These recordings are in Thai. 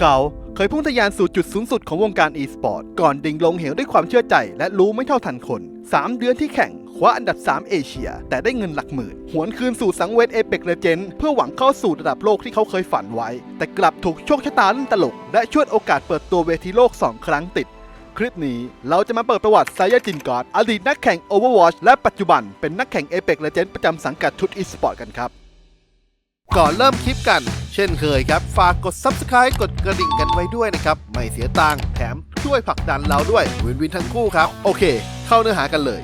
เขาเคยพุ่งทะยานสู่จุดสูงสุดของวงการ e-sport ก่อนดิ่งลงเหวด้วยความเชื่อใจ และรู้ไม่เท่าทันคน 3 เดือนที่แข่งคว้าอันดับ 3 เอเชีย แต่ได้เงินหลักหมื่น หวนคืนสู่สังเวียนเอเปกเลเจนเพื่อหวังเข้าสู่ระดับโลกที่เขาเคยฝันไว้ แต่กลับถูกโชคชะตาเล่นตลก และชวดโอกาสเปิดตัวเวทีโลก 2 ครั้งติด คลิปนี้เราจะมาเปิดประวัติไซยาจินกอดอดีตนักแข่ง Overwatch และปัจจุบันเป็นนักแข่ง Apex Legends ประจำสังกัดทุต e-sport กันครับ ก่อนเริ่มคลิปกัน เช่นเคยครับ ฝากกด Subscribe กดกระดิ่งกันไว้ด้วยนะครับ ไม่เสียตังค์แถมช่วยผลักดันเราด้วยวินวินทั้งคู่ครับ โอเค เข้าเนื้อหากันเลย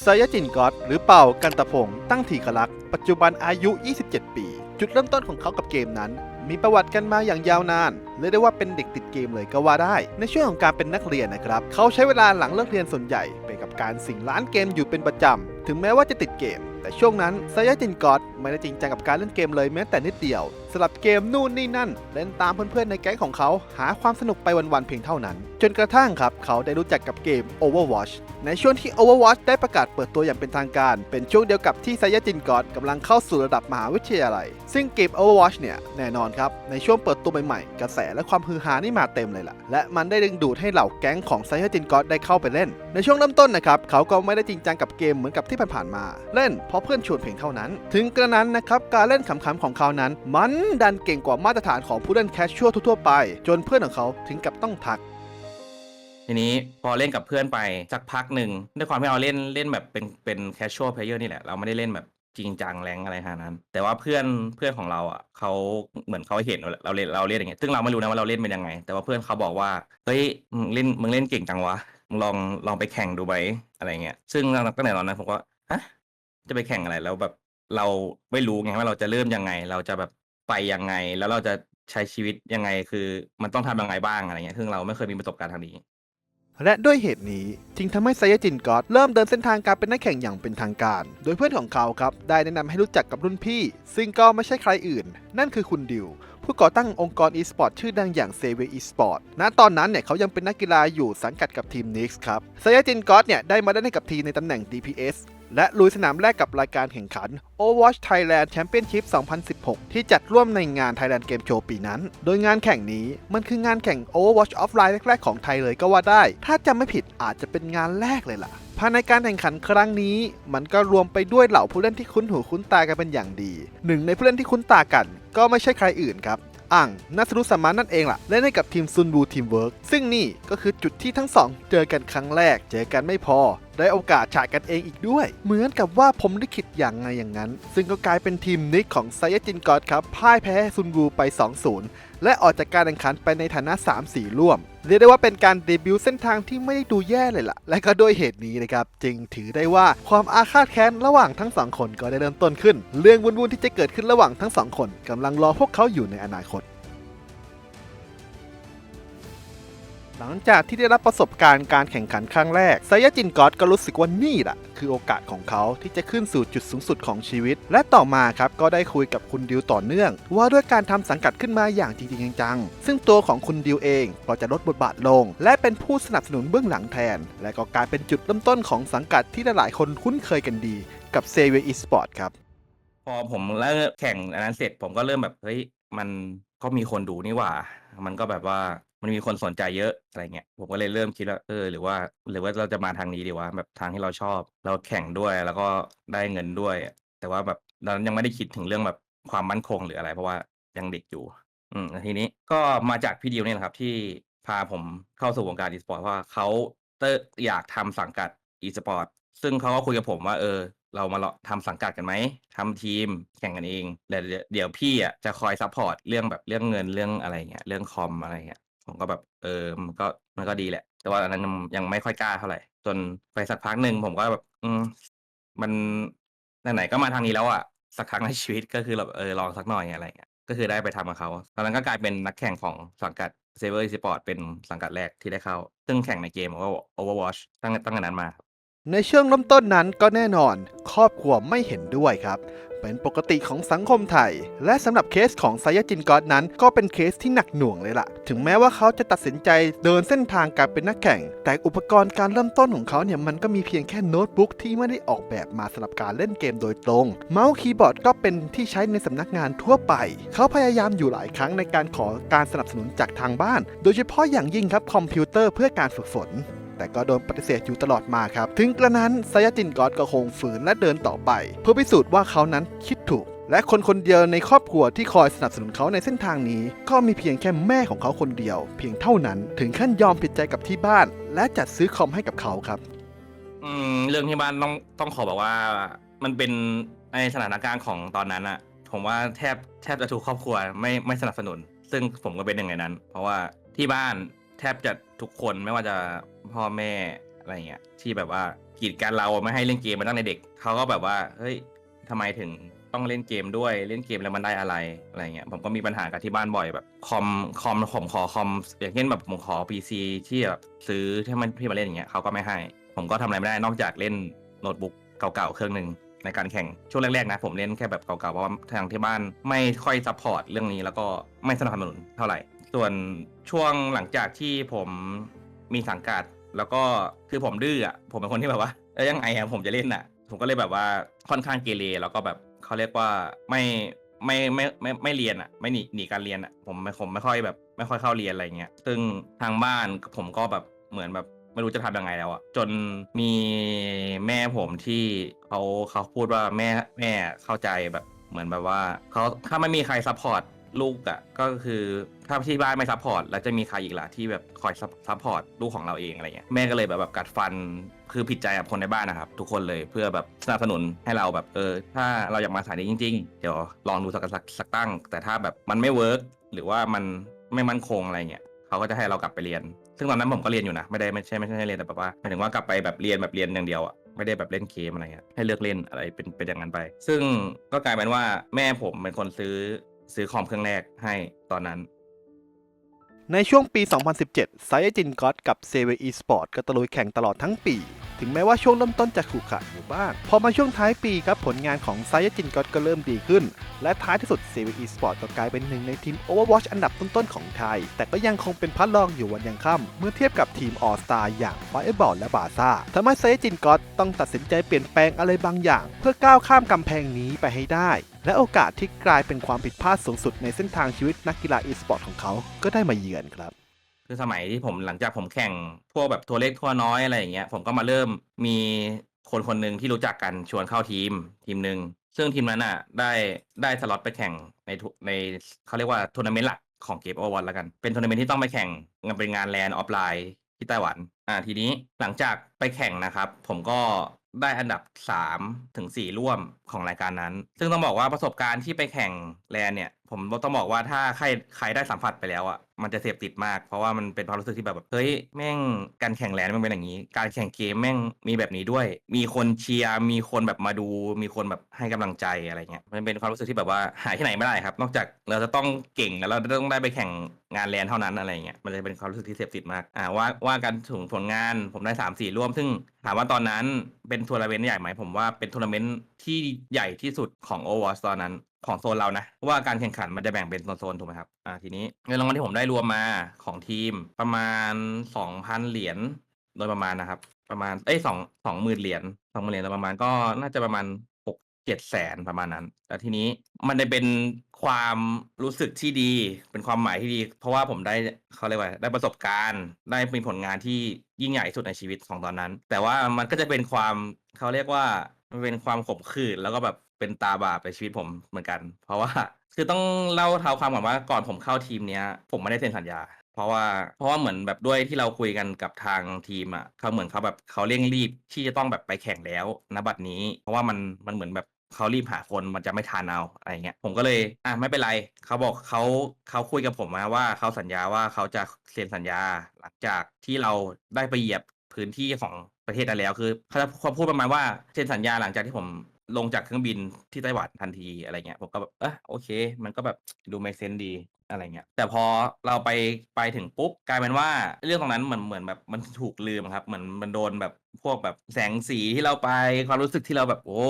ไซยจินกอดหรือเป่ากันตะพงตั้งถีกลักษ์ปัจจุบันอายุ 27 ปี จุดเริ่มต้นของเขากับเกมนั้น มีประวัติกันมาอย่างยาวนานเรียกได้ว่าเป็นเด็กติดเกมเลยก็ว่าได้ ในช่วงของการเป็นนักเรียนนะครับ เขาใช้เวลาหลังเลิกเรียนส่วนใหญ่ ไปกับการสิงร้านเกมอยู่เป็นประจำถึงแม้ว่าจะติดเกม แต่ช่วงนั้นไซยาจินกอดไม่ได้จริงจังกับการเล่นเกมเลยแม้แต่นิดเดียวสลับเกมนู่นนี่นั่น เล่นตามเพื่อนๆในแก๊งของเขา หาความสนุกไปวันๆเพียงเท่านั้น จนกระทั่งครับเขาได้รู้จักกับเกม Overwatch ในช่วงที่ Overwatch ได้ประกาศเปิดตัวอย่างเป็นทางการ เป็นช่วงเดียวกับที่ไซยาจินกอดกำลังเข้าสู่ระดับมหาวิทยาลัย ซึ่งเกม Overwatch เนี่ยแน่นอนครับในช่วงเปิดตัวใหม่ๆกระแสและความฮือฮานี่มาเต็มเลยล่ะและมันได้ดึงดูดให้เหล่าแก๊งของไซยาจินกอดได้เข้าไปเล่น ในช่วงเริ่มต้นนะครับเขาก็ไม่ได้จริงจังกับเกมเหมือนกับที่ผ่านๆมา เล่นเพราะเพื่อนชวนเพียงเท่านั้น ถึงกระนั้นนะครับการเล่นขำๆของเขานั้น มันดันเก่งกว่ามาตรฐานของผู้เล่นแคชชัวร์ทั่วๆไป จนเพื่อนของเขาถึงกับต้องทักทีนี้พอเล่นกับเพื่อนไปสักพักหนึ่งด้วยความที่เราเล่นเล่นแบบเป็นเป็นแคชชวลเพลเยอร์นี่แหละเราไม่ได้เล่นแบบจริงจังแรงอะไรขนาดนั้น แต่ว่าเพื่อนเพื่อนของเราอะเขาเหมือนเขาเห็นเราเล่นเราเล่นอย่างเงี้ยซึ่งเราไม่รู้นะว่าเราเล่นเป็นยังไง แต่ว่าเพื่อนเขาบอกว่าเฮ้ยมึงเล่นมึงเล่นเก่งจังวะมึงลองลองไปแข่งดูไหมอะไรเงี้ยซึ่งตั้งแต่ตอนนั้นผมก็ฮะ จะไปแข่งอะไรแล้วแบบเราไม่รู้ไงว่าเราจะเริ่มยังไง เราจะแบบไปยังไง แล้วเราจะใช้ชีวิตยังไง คือ มันต้องทำยังไงบ้างอะไรเงี้ยซึ่งเราไม่เคยมีประสบการณ์ทางนี้ และด้วยเหตุนี้จึงทำให้ไซยาจินกอดเริ่มเดินเส้นทางการเป็นนักแข่งอย่างเป็นทางการ โดยเพื่อนของเขาครับได้แนะนำให้รู้จักกับรุ่นพี่ ซึ่งก็ไม่ใช่ใครอื่น นั่นคือคุณดิวผู้ก่อตั้งองค์กร e-sport ชื่อดังอย่างเซเว e-sport ณตอนนั้นเนี่ยเขายังเป็นนักกีฬาอยู่สังกัดกับทีม Nix ครับไซยาจินกอดเนี่ยได้มาเล่นให้กับทีมในตำแหน่ง DPS และลุยสนามแรกกับรายการแข่งขัน Overwatch Thailand Championship 2016 ที่จัดร่วมในงาน Thailand Game Show ปีนั้น โดยงานแข่งนี้มันคืองานแข่ง Overwatch Offline แรก ๆ ของไทยเลยก็ว่าได้ ถ้าจำไม่ผิดอาจจะเป็นงานแรกเลยล่ะ ภายในการแข่งขันครั้งนี้ มันก็รวมไปด้วยเหล่าผู้เล่นที่คุ้นหูคุ้นตากันเป็นอย่างดี หนึ่งในผู้เล่นที่คุ้นตากัน ก็ไม่ใช่ใครอื่นครับอ่างนัสรุสมานั่นเองล่ะ เล่นให้กับทีมซุนบูทีมเวิร์กซึ่งนี่ก็คือจุดที่ทั้งสองเจอกันครั้งแรก เจอกันไม่พอ ได้โอกาสฉากกันเองอีกด้วย เหมือนกับว่าผมลิขิตอย่างไงอย่างนั้น ซึ่งก็กลายเป็นทีมนิกของไซยจินกอดครับพ่ายแพ้ซุนบูไป 2-0 และออกจากการแข่งขันไปในฐานะ 3-4 ร่วม เรียกได้ว่าเป็นการเดบิวต์เส้นทางที่ไม่ได้ดูแย่เลยล่ะ และก็ด้วยเหตุนี้นะครับ จึงถือได้ว่าความอาฆาตแค้นระหว่างทั้งสองคนก็ได้เริ่มต้นขึ้น เรื่องวุ่นๆที่จะเกิดขึ้นระหว่างทั้งสองคนกำลังรอพวกเขาอยู่ในอนาคต หลังจากที่ได้รับประสบการณ์การแข่งขันครั้งแรกไซยาจินกอดก็รู้สึกว่านี่แหละคือโอกาสของเขาที่จะขึ้นสู่จุดสูงสุดของชีวิต และต่อมาครับก็ได้คุยกับคุณดิวต่อเนื่อง ว่าด้วยการทำสังกัดขึ้นมาอย่างจริงจังๆซึ่งตัวของคุณดิวเองก็จะลดบทบาทลง และเป็นผู้สนับสนุนเบื้องหลังแทน และก็กลายเป็นจุดเริ่มต้นของสังกัดที่หลายๆคนคุ้นเคยกันดี กับเซเวอีสปอร์ตครับพอผมเริ่มแข่งอันนั้นเสร็จผมก็เริ่มแบบเฮ้ยมันก็มีคนดูนี่หว่า มันก็แบบว่า มันมีคนสนใจเยอะอะไรเงี้ยผมก็เลยเริ่มคิดว่าเออ หรือว่า หรือว่าเราจะมาทางนี้ดีวะแบบทางที่เราชอบ เราแข่งด้วยแล้วก็ได้เงินด้วย แต่ว่าแบบตอนนั้นยังไม่ได้คิดถึงเรื่องแบบความมั่นคงหรืออะไร เพราะว่ายังเด็กอยู่ อืมทีนี้ก็มาจากพี่ดิวเนี่ยแหละครับ ที่พาผมเข้าสู่วงการอีสปอร์ตเพราะว่าเขาเตออยากทำสังกัดอีสปอร์ตซึ่งเขาก็คุยกับผมว่าเออ เรามาเลาะทำสังกัดกันไหมทำทีมแข่งกันเองเดี๋ยวเดี๋ยวพี่อะจะคอยซัพพอร์ตเรื่องแบบเรื่องเงินเรื่องอะไรเงี้ยเรื่องคอมอะไรเงี้ย ผมก็แบบ เออ มันก็มันก็ดีแหละ แต่ว่าอันนั้นยังยังไม่ค่อยกล้าเท่าไหร่ จนไปสักพักหนึ่งผมก็แบบ อืม มันไหนๆก็มาทางนี้แล้วอะสักครั้งในชีวิตก็คือแบบเออลองสักหน่อยอะไรเงี้ยก็คือได้ไปทำกับเขาตอนนั้นก็กลายเป็นนักแข่งของสังกัดเซเวอร์สปอร์ตเป็นสังกัดแรกที่ได้เข้า ซึ่งแข่งในเกม Overwatch ตั้งตั้งแต่นั้นมา ในช่วงเริ่มต้นนั้นก็แน่นอน ครอบครัวไม่เห็นด้วยครับ เป็นปกติของสังคมไทย และสำหรับเคสของไซยาจินกอตนั้น ก็เป็นเคสที่หนักหน่วงเลยล่ะ ถึงแม้ว่าเขาจะตัดสินใจเดินเส้นทางการเป็นนักแข่ง แต่อุปกรณ์การเริ่มต้นของเขาเนี่ยมันก็มีเพียงแค่โน้ตบุ๊กที่ไม่ได้ออกแบบมาสำหรับการเล่นเกมโดยตรง เมาส์คีย์บอร์ดก็เป็นที่ใช้ในสำนักงานทั่วไป เขาพยายามอยู่หลายครั้งในการขอการสนับสนุนจากทางบ้าน โดยเฉพาะอย่างยิ่งครับคอมพิวเตอร์เพื่อการฝึกฝน แต่ก็โดนปฏิเสธอยู่ตลอดมาครับ ถึงกระนั้นไซยาจินกอตก็คงฝืนและเดินต่อไป เพื่อพิสูจน์ว่าเขานั้นคิดถูก และคนคนเดียวในครอบครัวที่คอยสนับสนุนเขาในเส้นทางนี้ ก็มีเพียงแค่แม่ของเขาคนเดียว เพียงเท่านั้นถึงขั้นยอมผิดใจกับที่บ้าน และจัดซื้อคอมให้กับเขาครับ อืมเรื่องที่บ้านต้องต้องขอบอกว่า มันเป็นในสถานการณ์ของตอนนั้นอะผมว่าแทบแทบจะทุกครอบครัวไม่ไม่สนับสนุน ซึ่งผมก็เป็นหนึ่งในนั้น เพราะว่าที่บ้าน แทบจะทุกคนไม่ว่าจะพ่อแม่อะไรเงี้ยที่แบบว่ากีดกันเราไม่ให้เล่นเกมมาตั้งแต่เด็กเขาก็แบบว่าเฮ้ยทำไมถึงต้องเล่นเกมด้วยเล่นเกมแล้วมันได้อะไรอะไรเงี้ยผมก็มีปัญหากับที่บ้านบ่อยแบบคอมคอมผมขอคอมอย่างเช่นแบบผมขอ PC ที่แบบซื้อที่มันพี่มาเล่นอย่างเงี้ยเขาก็ไม่ให้ ผมก็ทำอะไรไม่ได้นอกจากเล่นโน้ตบุ๊กเก่าๆเครื่องหนึ่งในการแข่งช่วงแรกๆนะผมเล่นแค่แบบเก่าๆเพราะว่าทางที่บ้านไม่ค่อยซัพพอร์ตเรื่องนี้แล้วก็ไม่สนับสนุนเท่าไหร่ ส่วน ช่วงหลังจากที่ผมมีสังกัด แล้วก็คือผมดื้ออะผมเป็นคนที่แบบว่าเอ้ยยังไงอะผมจะเล่นอะ ผมก็เลยแบบว่าค่อนข้างเกเรแล้วก็แบบเขาเรียกว่าไม่ไม่ไม่ไม่ไม่เรียนอะไม่หนีหนีการเรียนอะผมไม่ผมไม่ค่อยแบบ ไม่ค่อยเข้าเรียนอะไรเงี้ยซึ่งทางบ้านผมก็แบบเหมือนแบบไม่รู้จะทำยังไงแล้วอะจนมีแม่ผมที่เขาเขาพูดว่าแม่แม่เข้าใจแบบเหมือนแบบว่าเขาถ้าไม่มีใครซัพพอร์ต ลูกอะก็คือถ้าที่บ้านไม่ซัพพอร์ตแล้วจะมีใครอีกล่ะที่แบบคอยซัพพอร์ตลูกของเราเองอะไรเงี้ยแม่ก็เลยแบบแบบกัดฟันคือผิดใจกับคนในบ้านนะครับ ทุกคนเลยเพื่อแบบสนับสนุนให้เราแบบเออ ถ้าเราอยากมาสายนี้จริง ๆ เดี๋ยวลองดูสักสักสักตั้ง แต่ถ้าแบบมันไม่เวิร์กหรือว่ามันไม่มั่นคงอะไรเงี้ยเขาก็จะให้เรากลับไปเรียน ซึ่งตอนนั้นผมก็เรียนอยู่นะไม่ได้ไม่ใช่ไม่ใช่ให้เรียนแต่แบบว่าหมายถึงว่ากลับไปแบบเรียนแบบเรียนอย่างเดียวอะไม่ได้แบบเล่นเกมอะไรเงี้ยให้เลือกเล่นอะไรเป็นเป็นอย่างนั้นไป ซึ่งก็กลายเป็นว่าแม่ผมเป็นคนซื้อ ซื้อคอมเครื่องแรกให้ตอนนั้น ในช่วงปี 2017 ไซยจินกอดกับเซเวอีสปอร์ตก็ตะลุยแข่งตลอดทั้งปี ถึงแม้ว่าช่วงเริ่มต้นจะขรุขระอยู่บ้าง พอมาช่วงท้ายปีครับผลงานของไซยาจินกอตก็เริ่มดีขึ้น และท้ายที่สุดเซเวอีสปอร์ตก็กลายเป็นหนึ่งในทีม Overwatch อันดับต้นๆของไทย แต่ก็ยังคงเป็นพัดลองอยู่วันยังค่ำเมื่อเทียบกับทีมออสตาอย่างไฟบอลและบาซ่าทำให้ไซยาจินกอตต้องตัดสินใจเปลี่ยนแปลงอะไรบางอย่าง เพื่อก้าวข้ามกำแพงนี้ไปให้ได้ และโอกาสที่กลายเป็นความผิดพลาดสูงสุดในเส้นทางชีวิตนักกีฬาอีสปอร์ตของเขาก็ได้มาเยือนครับ คือสมัยที่ผมหลังจากผมแข่งพวกแบบตัวเล็กตัวน้อยอะไรอย่างเงี้ยผมก็มาเริ่มมีคนคนหนึ่งที่รู้จักกันชวนเข้าทีมทีมหนึ่งซึ่งทีมนั้นอะได้ได้สล็อตไปแข่งในในเขาเรียกว่าทัวร์นาเมนต์หลักของเกมโอวันแล้วกัน เป็นทัวร์นาเมนต์ที่ต้องไปแข่งงานเป็นงานแลนออฟไลน์ที่ไต้หวัน อ่าทีนี้หลังจากไปแข่งนะครับ ผมก็ได้อันดับ3ถึง4ร่วมของรายการนั้น ซึ่งต้องบอกว่าประสบการณ์ที่ไปแข่งแลนเนี่ย ผมต้องบอกว่าถ้าใครใครได้สัมผัสไปแล้วอะ มันจะเสพติดมาก เพราะว่ามันเป็นความรู้สึกที่แบบแบบเฮ้ยแม่งการแข่งแลนด์มันเป็นอย่างนี้ การแข่งเกมแม่งมีแบบนี้ด้วย มีคนเชียร์มีคนแบบมาดู มีคนแบบให้กำลังใจอะไรเงี้ยมันเป็นความรู้สึกที่แบบว่าหาที่ไหนไม่ได้ครับ นอกจากเราจะต้องเก่งแล้วเราต้องได้ไปแข่งงานแลนด์เท่านั้นอะไรเงี้ยมันจะเป็นความรู้สึกที่เสพติดมากอ่าว่าว่ากันถึงผลงานผมได้สามสี่ร่วม ซึ่งถามว่าตอนนั้นเป็นทัวร์นาเมนต์ใหญ่ไหมผมว่าเป็นทัวร์นาเมนต์ที่ใหญ่ที่สุดของ Overwatch ตอนนั้นของโซนเรานะเพราะว่าการแข่งขันมันจะแบ่งเป็นโซนๆถูกไหมครับอ่าทีนี้เงินรางวัลที่ผมได้รวมมาของทีมประมาณสองพันเหรียญโดยประมาณนะครับ ประมาณเอ้ยสองสองหมื่นเหรียญสองหมื่นเหรียญโดยประมาณก็น่าจะประมาณหกเจ็ดแสนประมาณนั้นแล้วทีนี้มันได้เป็นความรู้สึกที่ดี เป็นความหมายที่ดี เพราะว่าผมได้เขาเรียกว่าได้ประสบการณ์ ได้เป็นผลงานที่ยิ่งใหญ่ที่สุดในชีวิตของตอนนั้น แต่ว่ามันก็จะเป็นความเขาเรียกว่ามันเป็นความขมขื่นแล้วก็แบบ เป็นตาบาปในชีวิตผมเหมือนกัน เพราะว่า คือต้องเล่าเท้าความก่อนว่าก่อนผมเข้าทีมเนี้ย ผมไม่ได้เซ็นสัญญา เพราะว่าเพราะว่าเหมือนแบบด้วยที่เราคุยกันกับทางทีมอะเขาเหมือนเขาแบบเขาเร่งรีบที่จะต้องแบบไปแข่งแล้วณบัดนี้ เพราะว่ามันมันเหมือนแบบเขารีบหาคนมันจะไม่ทันเอาอะไรเงี้ยผมก็เลยอะไม่เป็นไรเขาบอกเขาเขาคุยกับผมมาว่าเขาสัญญาว่าเขาจะเซ็นสัญญาหลังจากที่เราได้ไปเหยียบพื้นที่ของประเทศนั้นแล้วคือเขาจะเขาพูดประมาณว่าเซ็นสัญญาหลังจากที่ผม ลงจากเครื่องบินที่ไต้หวันทันทีอะไรเงี้ยผมก็แบบเออโอเค มันก็แบบดูไม่เซนดีอะไรเงี้ยแต่พอเราไปไปถึงปุ๊บกลายเป็นว่าเรื่องตรงนั้นเหมือนเหมือนแบบมันถูกลืมครับ เหมือนมันโดนแบบพวกแบบแสงสีที่เราไปความรู้สึกที่เราแบบโอ้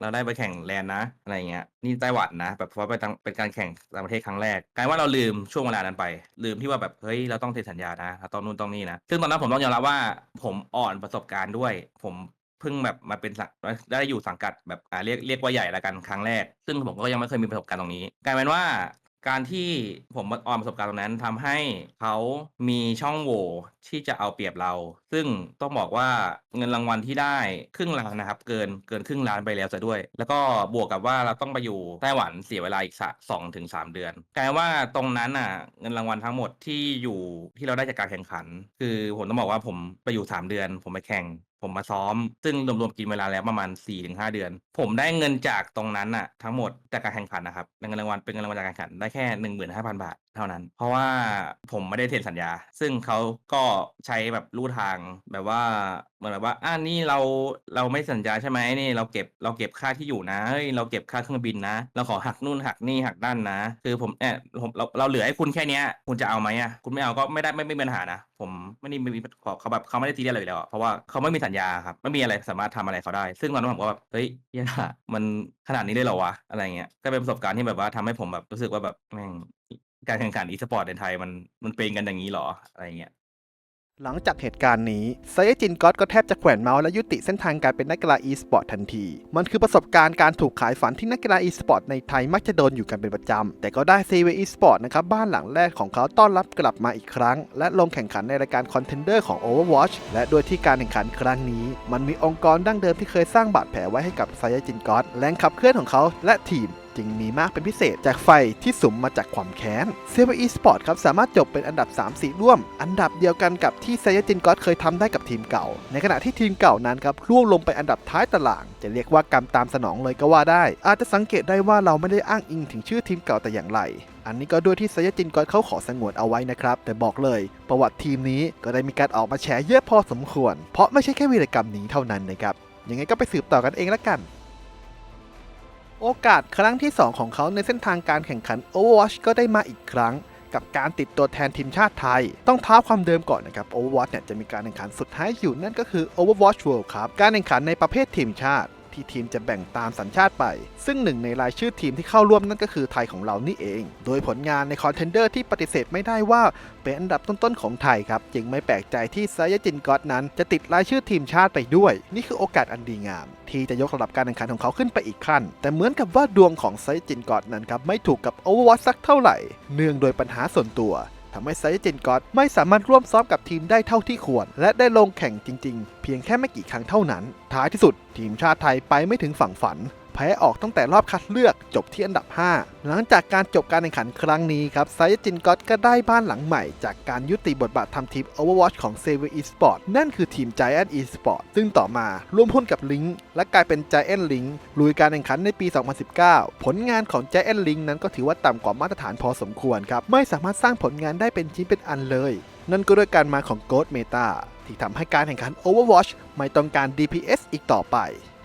เราได้ไปแข่งแลนนะอะไรเงี้ยนี่ไต้หวันนะแบบเพราะไปต่างเป็นการแข่งต่างประเทศครั้งแรกกลายว่าเราลืมช่วงเวลานั้นไป ลืมที่ว่าแบบเฮ้ยเราต้องเซ็นสัญญานะเราต้องนู่นต้องนี่นะซึ่งตอนนั้นผมต้องยอมรับว่าผมอ่อนประสบการณ์ด้วย ผม เพิ่งแบบมาเป็นสังได้อยู่สังกัดแบบอ่าเรียกเรียกว่าใหญ่ละกันครั้งแรก ซึ่งผมก็ยังไม่เคยมีประสบการณ์ตรงนี้กลายเป็นว่าการที่ผมมาออนประสบการณ์ตรงนั้นทำให้เขามีช่องโหว่ที่จะเอาเปรียบเรา ซึ่งต้องบอกว่าเงินรางวัลที่ได้ครึ่งล้านนะครับ เกินเกินครึ่งล้านไปแล้วซะด้วย แล้วก็บวกกับว่าเราต้องไปอยู่ไต้หวันเสียเวลาอีกสองถึงสามเดือนกลายว่าตรงนั้นอะเงินรางวัลทั้งหมดที่อยู่ที่เราได้จากการแข่งขัน คือผมต้องบอกว่าผมไปอยู่สามเดือน ผมไปแข่งผมมาซ้อม ซึ่งรวมๆกินเวลาแล้วประมาณ 4-5 เดือน ผมได้เงินจากตรงนั้นน่ะทั้งหมดจากการแข่งขันนะครับเป็นเงินรางวัลเป็นเงินรางวัลจากการแข่งขันได้แค่ 15,000 บาทเท่านั้น เพราะว่าผมไม่ได้เซ็นสัญญา ซึ่งเขาก็ใช้แบบลู่ทางแบบว่าเหมือนแบบว่าอ่านี่เราเราไม่สัญญาใช่ไหมนี่เราเก็บเราเก็บค่าที่อยู่นะเฮ้ยเราเก็บค่าเครื่องบินนะ เราขอหักนู่นหักนี่หักนั่นนะ คือผมเออผมเราเราเหลือให้คุณแค่เนี้ย คุณจะเอาไหมอะคุณไม่เอาก็ไม่ได้ไม่ไม่มีปัญหานะผมไม่ได้ไม่มีเขาเขาแบบเขาไม่ได้ทีเรียสอะไรอยู่แล้วอะเพราะว่าเขาไม่มีสัญญาครับไม่มีอะไรสามารถทำอะไรเขาได้ ซึ่งตอนนั้นผมก็แบบเฮ้ยเหี้ยมันขนาดนี้ได้เหรอวะอะไรเงี้ยก็เป็นประสบการณ์ที่แบบว่าทำให้ผมแบบรู้สึกว่าแบบแม่ง การแข่งขันอีสปอร์ตในไทยมันมันเป็นกันอย่างนี้เหรออะไรเงี้ยหลังจากเหตุการณ์นี้ไซจินก็อตก็แทบจะแขวนเมาส์และยุติเส้นทางการเป็นนักกีฬาอีสปอร์ตทันที มันคือประสบการณ์การถูกขายฝันที่นักกีฬาอีสปอร์ตในไทยมักจะโดนอยู่กันเป็นประจำ แต่ก็ได้ซีเวอีสปอร์ตนะครับบ้านหลังแรกของเขาต้อนรับกลับมาอีกครั้ง และลงแข่งขันในรายการคอนเทนเดอร์ของ Overwatch และโดยที่การแข่งขันครั้งนี้ มันมีองค์กรดั้งเดิมที่เคยสร้างบาดแผลไว้ให้กับไซจินก็อตแรงขับเคลื่อนของเขาและทีม จึงมีมากเป็นพิเศษ จากไฟที่สุมมาจากความแค้นเซเวอีสปอร์ตครับสามารถจบเป็นอันดับ 3-4 ร่วม อันดับเดียวกันกับที่ไซยจินก็อตเคยทำได้กับทีมเก่า ในขณะที่ทีมเก่านั้นครับร่วงลงไปอันดับท้ายตาราง จะเรียกว่ากรรมตามสนองเลยก็ว่าได้ อาจจะสังเกตได้ว่าเราไม่ได้อ้างอิงถึงชื่อทีมเก่าแต่อย่างไรอันนี้ก็ด้วยที่ไซยจินก็อตเขาขอสงวนเอาไว้นะครับ แต่บอกเลย ประวัติทีมนี้ก็ได้มีการออกมาแฉเยอะพอสมควร เพราะไม่ใช่แค่วีรกรรมนี้เท่านั้นนะครับยังไงก็ไปสืบต่อกันเองละกัน โอกาสครั้งที่ 2 ของเขาในเส้นทางการแข่งขัน Overwatch ก็ได้มาอีกครั้ง กับการติดตัวแทนทีมชาติไทย ต้องท้าความเดิมก่อนนะครับ Overwatch เนี่ยจะมีการแข่งขันสุดท้ายอยู่นั่นก็คือ Overwatch World Cup การแข่งขันในประเภททีมชาติ ที่ทีมจะแบ่งตามสัญชาติไป ซึ่งหนึ่งในรายชื่อทีมที่เข้าร่วมนั่นก็คือไทยของเรานี่เอง โดยผลงานในคอนเทนเดอร์ที่ปฏิเสธไม่ได้ว่าเป็นอันดับต้นๆของไทยครับจึงไม่แปลกใจที่ไซยจินก็อตนั้น จะติดรายชื่อทีมชาติไปด้วย นี่คือโอกาสอันดีงาม ที่จะยกระดับการแข่งขันของเขาขึ้นไปอีกขั้น แต่เหมือนกับว่าดวงของไซยจินก็อตนั้นครับไม่ถูกกับ Overwatch สักเท่าไหร่ เนื่องโดยปัญหาส่วนตัว ทำให้ไซจินกอตไม่สามารถร่วมซ้อมกับทีมได้เท่าที่ควร และได้ลงแข่งจริง ๆ เพียงแค่ไม่กี่ครั้งเท่านั้น ท้ายที่สุด ทีมชาติไทยไปไม่ถึงฝั่งฝัน แพ้ออกตั้งแต่รอบคัดเลือกจบที่อันดับ 5 หลังจากการจบการแข่งขันครั้งนี้ครับไซจินกอตก็ได้บ้านหลังใหม่ จากการยุติบทบาททำทีม Overwatch ของ s a v e r Esport นั่นคือทีม Giant Esport ซึ่งต่อมาร่วมหุ้นกับ Link และกลายเป็น Giant Link ลุยการแข่งขันในปี 2019 ผลงานของ Giant Link นั้นก็ถือว่าต่ำกว่ามาตรฐานพอสมควรครับไม่สามารถสร้างผลงานได้เป็นชิ้นเป็นอันเลย นั่นก็ด้วยการมาของ Ghost Meta ที่ทำให้การแข่งขัน Overwatch ไม่ต้องการ DPS อีกต่อไป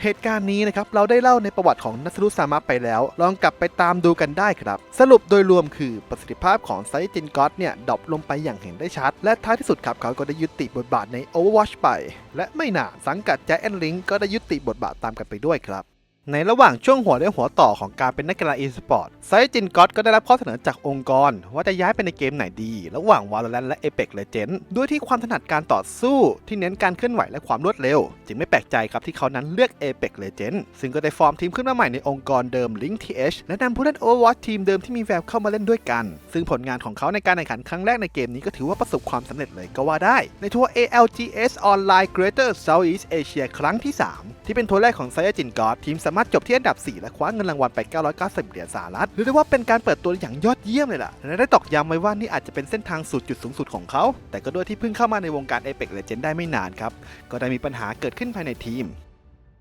เหตุการณ์นี้นะครับเราได้เล่าในประวัติของนัสรุสามะไปแล้ว ลองกลับไปตามดูกันได้ครับ สรุปโดยรวมคือประสิทธิภาพของไซจินก็อตเนี่ยดรอปลงไปอย่างเห็นได้ชัด และท้ายที่สุดครับเขาก็ได้ยุติบทบาทใน Overwatch ไป และไม่นานสังกัดแจ็คแอนลิงก็ได้ยุติบทบาทตามกันไปด้วยครับ ในระหว่างช่วงหัวเรี่ยวหัวต่อของการเป็นนักกีฬา e-sport ไซจินก็อตก็ได้รับข้อเสนอจากองค์กร ว่าจะย้ายไปในเกมไหนดี ระหว่าง Valorant และ Apex Legends ด้วยที่ความถนัดการต่อสู้ที่เน้นการเคลื่อนไหวและความรวดเร็ว จึงไม่แปลกใจครับที่เขานั้นเลือก Apex Legends ซึ่งก็ได้ฟอร์มทีมขึ้นมาใหม่ในองค์กรเดิม Link TH และนำผู้เล่น Overwatch ทีมเดิมที่มีแววเข้ามาเล่นด้วยกัน ซึ่งผลงานของเขาในการแข่งขันครั้งแรกในเกมนี้ก็ถือว่าประสบความสำเร็จเลยก็ว่าได้ ในทัวร์ ALGS Online Greater Southeast Asia ครั้งที่ 3 ที่เป็นทัวร์แรกของไซจินกอตทีมสามารถจบที่อันดับ 4 และคว้าเงินรางวัลไป 990 เหรียญสหรัฐเรียกได้ว่าเป็นการเปิดตัวอย่างยอดเยี่ยมเลยล่ะและได้ตอกย้ำไว้ว่านี่อาจจะเป็นเส้นทางสู่จุดสูงสุดของเขา แต่ก็ด้วยที่เพิ่งเข้ามาในวงการ Apex Legends ได้ไม่นานครับก็ได้มีปัญหาเกิดขึ้นภายในทีม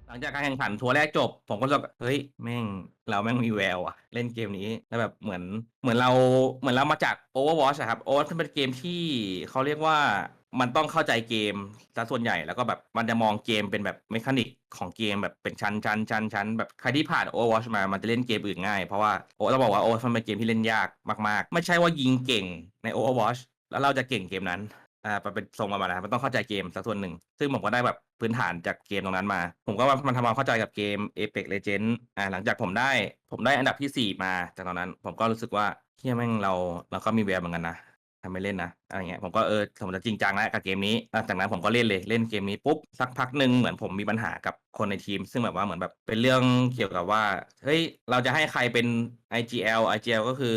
หลังจากการแข่งขันทัวร์แรกจบ ผมก็รู้สึกเฮ้ยแม่งเราแม่งมีแววอะเล่นเกมนี้แล้วแบบเหมือนเหมือนเราเหมือนเรามาจาก Overwatch อะครับ Overwatch เป็นเกมที่เขาเรียกว่า มันต้องเข้าใจเกมซะส่วนใหญ่แล้วก็แบบมันจะมองเกมเป็นแบบเมคานิกของเกมแบบเป็นชั้นชั้นชั้นชั้นแบบใครที่ผ่าน Overwatch มามันจะเล่นเกมอื่นง่าย เพราะว่าโอ้ต้องบอกว่า Overwatch มันเป็นเกมที่เล่นยากมาก ๆ ไม่ใช่ว่ายิงเก่งใน Overwatch แล้วเราจะเก่งเกมนั้นอ่าเป็นทรงประมาณนั้นมันต้องเข้าใจเกมสักส่วนหนึ่ง ซึ่งผมก็ได้แบบพื้นฐานจากเกมตรงนั้นมา ผมก็ว่ามันทำความเข้าใจกับเกม Apex Legends อ่าหลังจากผมได้ผมได้อันดับที่ 4 มาจากตอนนั้น ผมก็รู้สึกว่าเฮียแม่งเราเราก็มีแววเหมือนกันนะ ทำไมเล่นนะอะไรเงี้ยผมก็เออผมจะจริงจังแล้วกับเกมนี้หลังจากนั้นผมก็เล่นเลยเล่นเกมนี้ปุ๊บสักพักหนึ่งเหมือนผมมีปัญหากับคนในทีม ซึ่งแบบว่าเหมือนแบบเป็นเรื่องเกี่ยวกับว่าเฮ้ยเราจะให้ใครเป็น IGL IGL ก็คือ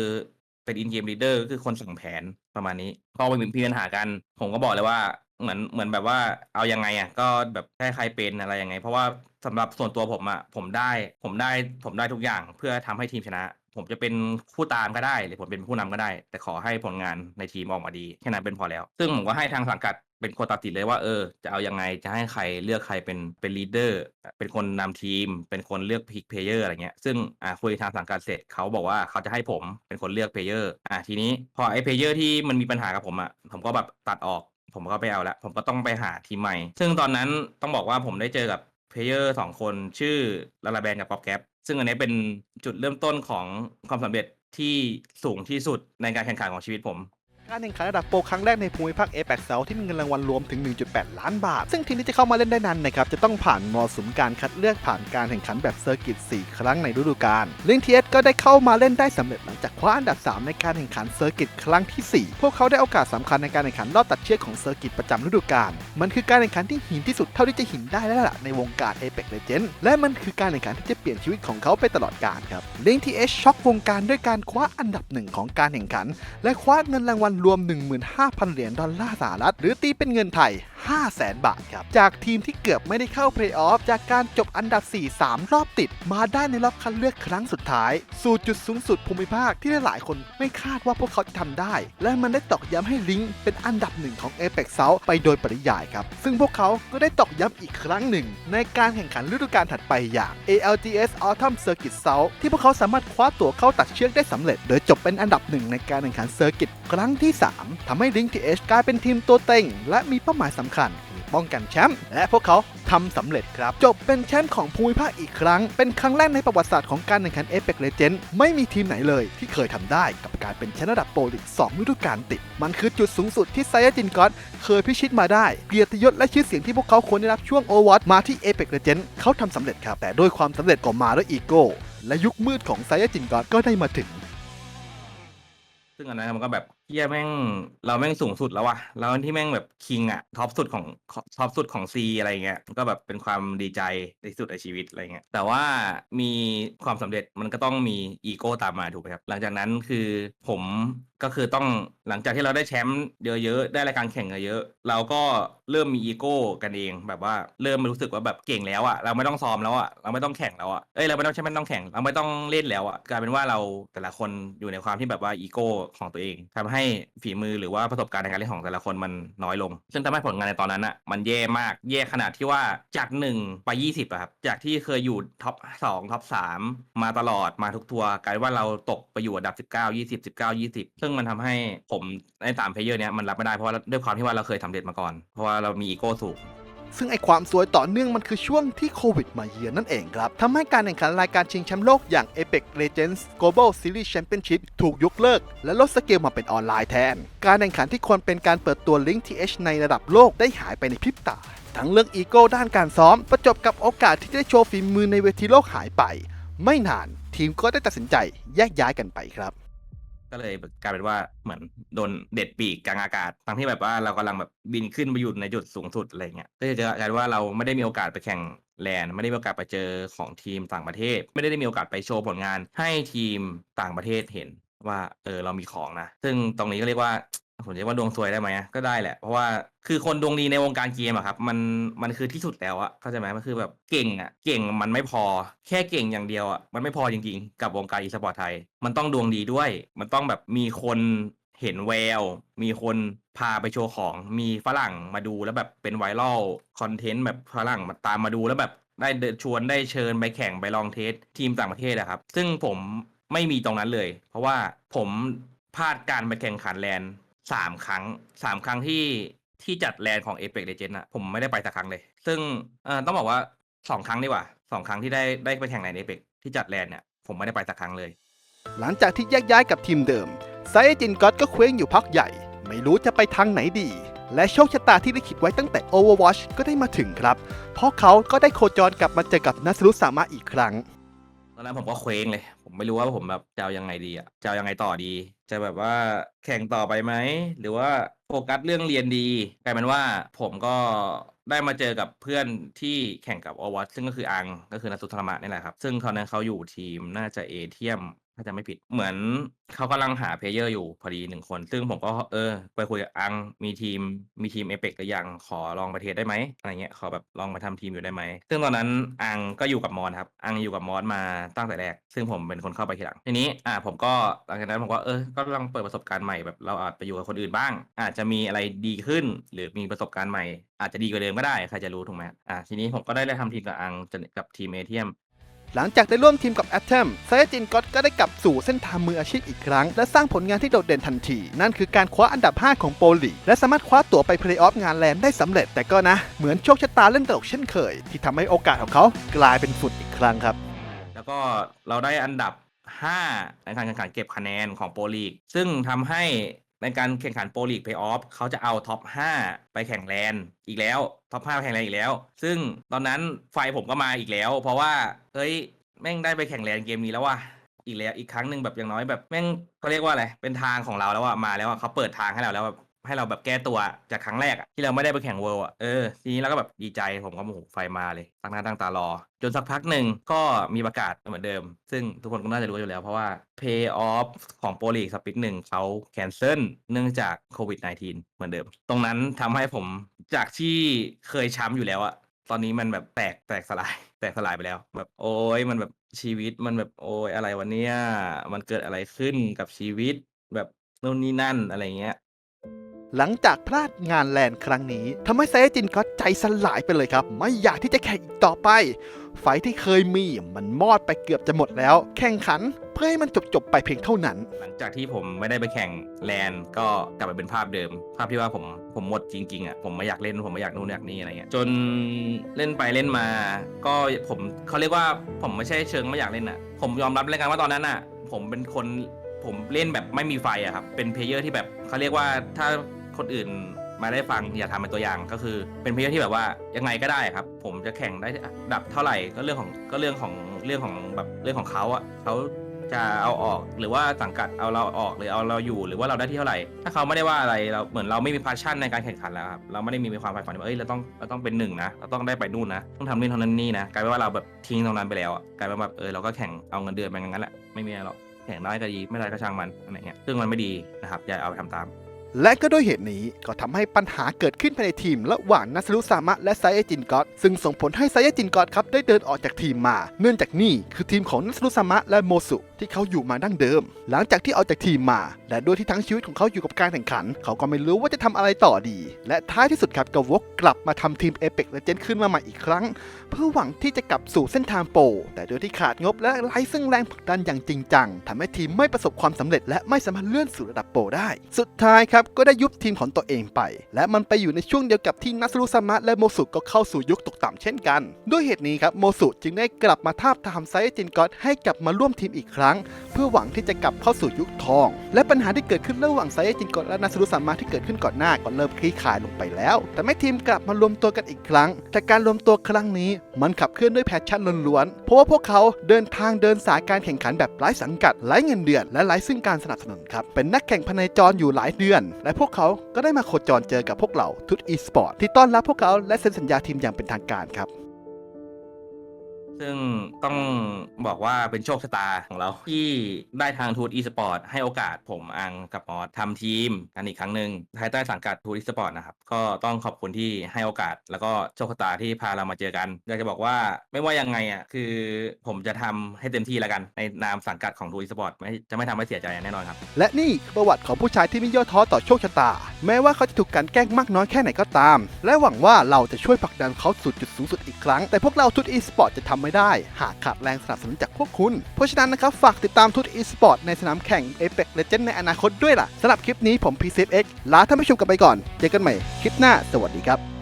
เป็นอินเกมลีดเดอร์ก็คือคนสั่งแผนประมาณนี้พอไปมีปัญหากัน ผมก็บอกเลยว่าเหมือนเหมือนแบบว่าเอายังไงอะก็แบบให้ใครเป็นอะไรยังไง เพราะว่าสำหรับส่วนตัวผมอะผมได้ผมได้ผมได้ทุกอย่างเพื่อทำให้ทีมชนะ ผมจะเป็นผู้ตามก็ได้ หรือผมเป็นผู้นำก็ได้ แต่ขอให้ผลงานในทีมออกมาดีแค่นั้นเป็นพอแล้ว ซึ่งผมก็ให้ทางสังกัดเป็นคนตัดสินเลยว่าเออ จะเอายังไงจะให้ใครเลือกใครเป็นเป็นลีดเดอร์เป็นคนนำทีม เป็นคนเลือกพิกเพลเยอร์อะไรเงี้ยซึ่งอ่าคุยทางสังกัดเสร็จเขาบอกว่าเขาจะให้ผมเป็นคนเลือกเพลเยอร์อ่าทีนี้พอไอ้เพลเยอร์ที่มันมีปัญหากับผมอะผมก็แบบตัดออกผมก็ไม่เอาละผมก็ต้องไปหาทีมใหม่ ซึ่งตอนนั้นต้องบอกว่าผมได้เจอกับ เพลเยอร์สองคนชื่อลาลาแบนกับป๊อปแก๊ปซึ่งอันนี้เป็นจุดเริ่มต้นของความสำเร็จที่สูงที่สุดในการแข่งขันของชีวิตผม การแข่งขันระดับโปรครั้งแรกในภูมิภาค APEC South ที่มีเงินรางวัลรวมถึง 1.8 ล้านบาท ซึ่งทีมที่จะเข้ามาเล่นได้นั้นนะครับ จะต้องผ่านมรสุมการคัดเลือกผ่านการแข่งขันแบบเซอร์กิต 4 ครั้งในฤดูกาลลิงทีเอสก็ได้เข้ามาเล่นได้สำเร็จหลังจากคว้าอันดับ 3 ในการแข่งขันเซอร์กิตครั้งทีสี่4 พวกเขาได้โอกาสสำคัญในการแข่งขันรอบตัดเชือกของเซอร์กิตประจำฤดูกาล มันคือการแข่งขันที่หินที่สุดเท่าที่จะหินได้แล้วล่ะในวงการ APEC Legends และมันคือการแข่งขันที่จะเปลี่ยนชีวิตของเขาไปตลอดกาลครับลิงทีเอสช็อกวงการด้วยการคว้าอันดับหนึ่งของการแข่งขัน และคว้าเงินรางวัลรวม 15,000 เหรียญดอลลาร์สหรัฐ หรือตีเป็นเงินไทย500,000บาทครับ จากทีมที่เกือบไม่ได้เข้าเพลย์ออฟจากการจบอันดับ 4 3 รอบติด มาได้ในรอบคัดเลือกครั้งสุดท้าย สู่จุดสูงสุดภูมิภาคที่หลายๆคนไม่คาดว่าพวกเขาจะทำได้ และมันได้ตอกย้ำให้ลิงก์เป็นอันดับหนึ่งของ Apex s o u t ไปโดยปริยายครับ ซึ่งพวกเขาก็ได้ตอกย้ำอีกครั้งหนึ่ง ในการแข่งขันฤดูกาลถัดไปอย่าง ALGS Autumn Circuit South ที่พวกเขาสามารถคว้าตั๋วเข้าตัดเชือกได้สำเร็จ โดยจบเป็นอันดับหนึ่งในการแข่งขันเซอร์กิตครั้งที่ 3ทำให้ Link TH กลายเป็นทีมตัวเต็งและมีเป้าหมายสำคัญคือป้องกันแชมป์และพวกเขาทำสำเร็จครับ จบเป็นแชมป์ของภูมิภาคอีกครั้ง เป็นครั้งแรกในประวัติศาสตร์ของการแข่งขัน Apex Legends ไม่มีทีมไหนเลยที่เคยทำได้กับการเป็นแชมป์ระดับโปรลีก2ฤดูกาลติด มันคือจุดสูงสุดที่ไซยาจินกอตเคยพิชิตมาได้ เกียรติยศและชื่อเสียงที่พวกเขาควรได้รับช่วงโอวัตมาที่ Apex Legends เขาทำสำเร็จครับแต่ด้วยความสำเร็จก็มาด้วยอีโก้และยุคมืดของไซยาจินกอตก็ได้มาถึง ซึ่งอันนั้นมันก็แบบ เฮียแม่งเราแม่งสูงสุดแล้ววะแล้วที่แม่งแบบคิงอะท็อปสุดของท็อปสุดของซีอะไรเงี้ยก็แบบเป็นความดีใจที่สุดในชีวิตอะไรเงี้ยแต่ว่ามีความสำเร็จมันก็ต้องมีอีโก้ตามมาถูกไหมครับหลังจากนั้นคือผม ก็คือต้องหลังจากที่เราได้แชมป์เยอะๆ ได้รายการแข่งเยอะๆ เราก็เริ่มมีอีโก้กันเองแบบว่าเริ่มรู้สึกว่าแบบเก่งแล้วอะเราไม่ต้องซ้อมแล้วอะเราไม่ต้องแข่งแล้วอะเอ้ยเราไม่ต้องใช่ไม่ต้องแข่งเราไม่ต้องเล่นแล้วอะกลายเป็นว่าเราแต่ละคนอยู่ในความที่แบบว่าอีโก้ของตัวเองทำให้ฝีมือหรือว่าประสบการณ์ในการเล่นของแต่ละคนมันน้อยลง ซึ่งทำให้ผลงานในตอนนั้นอะมันแย่มากแย่ขนาดที่ว่าจากหนึ่งไปยี่สิบอะครับจากที่เคยอยู่ท็อปสองท็อปสามมาตลอดมาทุกทัวร์กลายเป็นว่าเราตกไปอยู่อันดับสิบเก้ายี่สิบสิบเก้ายี่สิบซึ่งมันทำให้ผมในสามเพลเยอร์เนี้ยมันรับไม่ได้เพราะว่าด้วยความที่ว่าเราเคยทำเด็ดมาก่อน เพราะว่าเรามีอีโก้สูงซึ่งไอความสวยต่อเนื่องมันคือช่วงที่โควิดมาเยือนนั่นเองครับทำให้การแข่งขันรายการชิงแชมป์โลกอย่าง Apex Legends Global Series Championship ถูกยกเลิก และลดสเกลมาเป็นออนไลน์แทน การแข่งขันที่ควรเป็นการเปิดตัว Link TH ในระดับโลกได้หายไปในพริบตา ทั้งเรื่องอีโก้ด้านการซ้อม ประจบกับโอกาสที่จะได้โชว์ฝีมือในเวทีโลกหายไป ไม่นานทีมก็ได้ตัดสินใจแยกย้ายกันไปครับ ก็เลยกลายเป็นว่าเหมือนโดนเด็ดปีกกลางอากาศทั้งที่แบบว่าเรากำลังแบบบินขึ้นไปอยู่ในจุดสูงสุดอะไรเงี้ยก็จะกลายเป็นว่าเราไม่ได้มีโอกาสไปแข่งแลนด์ไม่ได้มีโอกาสไปเจอของทีมต่างประเทศ ไม่ได้มีโอกาสไปโชว์ผลงานให้ทีมต่างประเทศเห็นว่าเออเรามีของนะ ซึ่งตรงนี้ก็เรียกว่า ผมเรียกว่าดวงซวยได้ไหมอะก็ได้แหละ เพราะว่าคือคนดวงดีในวงการเกมอะครับ มันมันคือที่สุดแล้วอะเข้าใจไหมมันคือแบบเก่งอะเก่งมันไม่พอ แค่เก่งอย่างเดียวอะมันไม่พอจริงๆ กับวงการอีสปอร์ตไทย มันต้องดวงดีด้วย มันต้องแบบมีคนเห็นแวว มีคนพาไปโชว์ของ มีฝรั่งมาดูแล้วแบบเป็นไวรัลคอนเทนต์แบบฝรั่งมาตามมาดูแล้วแบบได้ชวนได้เชิญไปแข่งไปลองเทสทีมต่างประเทศอะครับ ซึ่งผมไม่มีตรงนั้นเลย เพราะว่าผมพลาดการไปแข่งขันแลนด์ สามครั้งสามครั้งที่ที่จัดแลนด์ของ Apex Legends อะผมไม่ได้ไปสักครั้งเลย ซึ่งเออต้องบอกว่าสองครั้งดีกว่าสองครั้งที่ได้ได้ไปแข่งแลนด์ Apex ที่จัดแลนด์เนี่ยผมไม่ได้ไปสักครั้งเลย หลังจากที่แยกย้ายกับทีมเดิมไซจินก็อตก็เคว้งอยู่พักใหญ่ ไม่รู้จะไปทางไหนดี และโชคชะตาที่ได้คิดไว้ตั้งแต่ Overwatch ก็ได้มาถึงครับ เพราะเขาก็ได้โคจรกลับมาเจอกับนัสรุสามะอีกครั้ง ตอนนั้นผมก็เคว้งเลย ผมไม่รู้ว่าผมแบบจะเอายังไงดีอะจะเอายังไงต่อดี จะแบบว่าแข่งต่อไปไหม หรือว่าโฟกัสเรื่องเรียนดีกลายเป็นว่าผมก็ได้มาเจอกับเพื่อนที่แข่งกับอวัตซึ่งก็คืออังก็คือนักสุธรรมะนี่แหละครับ ซึ่งตอนนั้นเขาอยู่ทีมน่าจะเอเทียม ถ้าจะไม่ผิด เหมือนเขากำลังหาเพลเยอร์อยู่พอดีหนึ่งคน ซึ่งผมก็เออ ไปคุยกับอังมีทีมมีทีมเอเปกหรือยังขอลองไปเทสได้ไหมอะไรเงี้ยขอแบบลองมาทำทีมอยู่ได้ไหม ซึ่งตอนนั้นอังก็อยู่กับมอสครับ อังอยู่กับมอสมาตั้งแต่แรก ซึ่งผมเป็นคนเข้าไปทีหลัง ทีนี้อ่าผมก็หลังจากนั้นผมก็เออก็ลองเปิดประสบการณ์ใหม่แบบเราอาจไปอยู่กับคนอื่นบ้าง อาจจะมีอะไรดีขึ้น หรือมีประสบการณ์ใหม่ อาจจะดีกว่าเดิมก็ได้ใครจะรู้ถูกไหมอ่าทีนี้ผมก็ได้ได้ทำทีมกับอังกับทีมเอเทียม หลังจากได้ร่วมทีมกับแอตเทมไซจินก็ก็ได้กลับสู่เส้นทางมืออาชีพอีกครั้ง และสร้างผลงานที่โดดเด่นทันที นั่นคือการคว้าอันดับ 5 ของโปรลีและสามารถคว้าตั๋วไปเพลย์ออฟงานแลนด์ได้สำเร็จแต่ก็นะ เหมือนโชคชะตาเล่นตลกเช่นเคย ที่ทำให้โอกาสของเขากลายเป็นฝุ่นอีกครั้งครับ แล้วก็เราได้อันดับ 5 ในการแข่งขันเก็บคะแนนของโปรลีกซึ่งทำให้ ในการแข่งขันโปรลีกเพย์ออฟเขาจะเอาท็อป 5 ไปแข่งแลนด์อีกแล้วท็อป 5 แข่งแลนด์อีกแล้ว ซึ่งตอนนั้นไฟผมก็มาอีกแล้ว เพราะว่าเฮ้ยแม่งได้ไปแข่งแลนด์เกมนี้แล้วว่ะอีกแล้วอีกครั้งหนึ่งแบบอย่างน้อยแบบแม่งเขาเรียกว่าอะไรเป็นทางของเราแล้วอะมาแล้วอะเขาเปิดทางให้เราแล้วแบบ ให้เราแบบแก้ตัวจากครั้งแรกอะที่เราไม่ได้ไปแข่งเวิลด์อะเออทีนี้เราก็แบบดีใจผมก็โมโหไฟมาเลยตั้งหน้าตั้งตารอ จนสักพักหนึ่งก็มีประกาศเหมือนเดิม ซึ่งทุกคนก็น่าจะรู้อยู่แล้วเพราะว่า Pay Off ของโปรลีกสปิทหนึ่งเขาแคนเซิลเนื่องจากโควิด -19 เหมือนเดิม ตรงนั้นทำให้ผมจากที่เคยช้ำอยู่แล้วอะตอนนี้มันแบบแตกแตกสลาย แตกสลายไปแล้ว แบบโอ้ยมันแบบชีวิตมันแบบโอ้ยอะไรวะเนี่ยมันเกิดอะไรขึ้นกับชีวิตแบบนู่นนี่นั่นอะไรเงี้ย หลังจากพลาดงานแลนครั้งนี้ทำให้ไซจินก็ใจสลายไปเลยครับ ไม่อยากที่จะแข่งอีกต่อไป ไฟที่เคยมีมันมอดไปเกือบจะหมดแล้ว แข่งขันเพื่อให้มันจบๆไปเพียงเท่านั้น หลังจากที่ผมไม่ได้ไปแข่งแลนก็กลับไปเป็นภาพเดิม ภาพที่ว่าผมผมหมดจริงๆอะผมไม่อยากเล่นผมไม่อยากนู่นอยากนี่อะไรเงี้ยจนเล่นไปเล่นมา ก็ผมเขาเรียกว่าผมไม่ใช่เชิงไม่อยากเล่นอะ ผมยอมรับเลยกันว่าตอนนั้นอะ ผมเป็นคนผมเล่นแบบไม่มีไฟอะครับ เป็นเพลเยอร์ที่แบบเขาเรียกว่าถ้า คนอื่นมาได้ฟังอย่าทำเป็นตัวอย่างก็คือ เป็นเพลเยอที่แบบว่ายังไงก็ได้ครับ ผมจะแข่งได้ดับเท่าไหร่ก็เรื่องของก็เรื่องของเรื่องของแบบเรื่องของเขาอะเขาจะเอาออกหรือว่าสังกัดเอาเราออกหรือเอาเราอยู่หรือว่าเราได้ที่เท่าไหร่ ถ้าเขาไม่ได้ว่าอะไรเราเหมือนเราไม่มีพาชั่นในการแข่งขันแล้วครับเราไม่ได้มีความใฝ่ฝันว่าเอ้ยเราต้องเราต้องเป็นหนึ่งนะเราต้องได้ไปนู่นนะต้องทำนี่ทำนั่นนี่นะกลายเป็นว่าเราแบบทิ้งตรงนั้นไปแล้วกลายเป็นแบบเออเราก็แข่งเอาเงินเดือนไปงั้นแหละไม่มีอะไรหรอกแข่งได้ก็ดีไม่ได้ก็ช่างมันอะไรเงี้ยซึ่งมันไม่ดีนะครับอย่าเอาไปทำตาม และก็ด้วยเหตุนี้ก็ทำให้ปัญหาเกิดขึ้นภายในทีมระหว่างนัสรุสามะและไซเอจินกอตซึ่งส่งผลให้ไซเอจินกอตครับได้เดินออกจากทีมมา เนื่องจากนี่คือทีมของนัสรุสามะและโมสุที่เขาอยู่มาดั้งเดิม หลังจากที่ออกจากทีมมา และด้วยที่ทั้งชีวิตของเขาอยู่กับการแข่งขัน เขาก็ไม่รู้ว่าจะทำอะไรต่อดี และท้ายที่สุดครับก็วกกลับมาทำทีมเอเปกและเจนขึ้นมาใหม่อีกครั้ง เพื่อหวังที่จะกลับสู่เส้นทางโปรแต่โดยที่ขาดงบและไร้ซึ่งแรงผลักดันอย่างจริงจังทำให้ทีมไม่ประสบความสำเร็จ และไม่สามารถเลื่อนสู่ระดับโปรได้ สุดท้ายครับก็ได้ยุบทีมของตัวเองไป และมันไปอยู่ในช่วงเดียวกับที่นัสรุสามะและโมสุก็เข้าสู่ยุคตกต่ำเช่นกัน ด้วยเหตุนี้ครับโมสุจึงได้กลับมาทาบทามไซเอจินกอตให้กลับมาร่วมทีมอีกครั้ง เพื่อหวังที่จะกลับเข้าสู่ยุคทอง และปัญญหาที่เกิดขึ้นระหว่างไซเอจินกอตและนัสรุสามะที่เกิดขึ้นก่อนหน้าก็เริ่มคลี่คลายลงไปแล้ว แต่ไม่ทีมกลับมารวมตัวกันอีกครั้งแต่การรวมตัวครั้งนี้มันขับเคลื่อนด้วยแพชชั่นล้วนๆ เพราะว่าพวกเขาเดินทางเดินสายการแข่งขันแบบไร้สังกัดไร้เงินเดือน และไร้ซึ่งการสนับสนุนครับ เป็นนักแข่งพนัยจรอยู่หลายเดือน และพวกเขาก็ได้มาโคจรเจอกับพวกเราทุตอีสปอร์ตที่ต้อนรับพวกเขาและเซ็นสัญญาทีมอย่างเป็นทางการครับ ซึ่งต้องบอกว่าเป็นโชคชะตาของเราที่ได้ทางทูตอีสปอร์ตให้โอกาสผมอังกับมอสทำทีมกันอีกครั้งหนึ่งภายใต้สังกัดทูตอีสปอร์ตนะครับ ก็ต้องขอบคุณที่ให้โอกาส แล้วก็โชคชะตาที่พาเรามาเจอกันอยากจะบอกว่าไม่ว่ายังไงอะคือผมจะทำให้เต็มที่แล้วกัน ในนามสังกัดของทูตอีสปอร์ตไม่จะไม่ทำให้เสียใจแน่นอนครับ และนี่คือประวัติของผู้ชายที่ไม่ย่อท้อต่อโชคชะตา แม้ว่าเขาจะถูกกันแกล้งมากน้อยแค่ไหนก็ตาม และหวังว่าเราจะช่วยผลักดันเขาสู่จุดสูงสุดอีกครั้งแต่พวกเราทุตอีสปอร์ตจะทำไม่ได้ หากขาดแรงสนับสนุนจากพวกคุณ เพราะฉะนั้นนะครับ ฝากติดตามทุตอีสปอร์ตในสนามแข่ง Apex Legends ในอนาคตด้วยล่ะสำหรับคลิปนี้ผม PCFX ลาท่านผู้ชมกันไปก่อน เจอกันใหม่คลิปหน้า สวัสดีครับ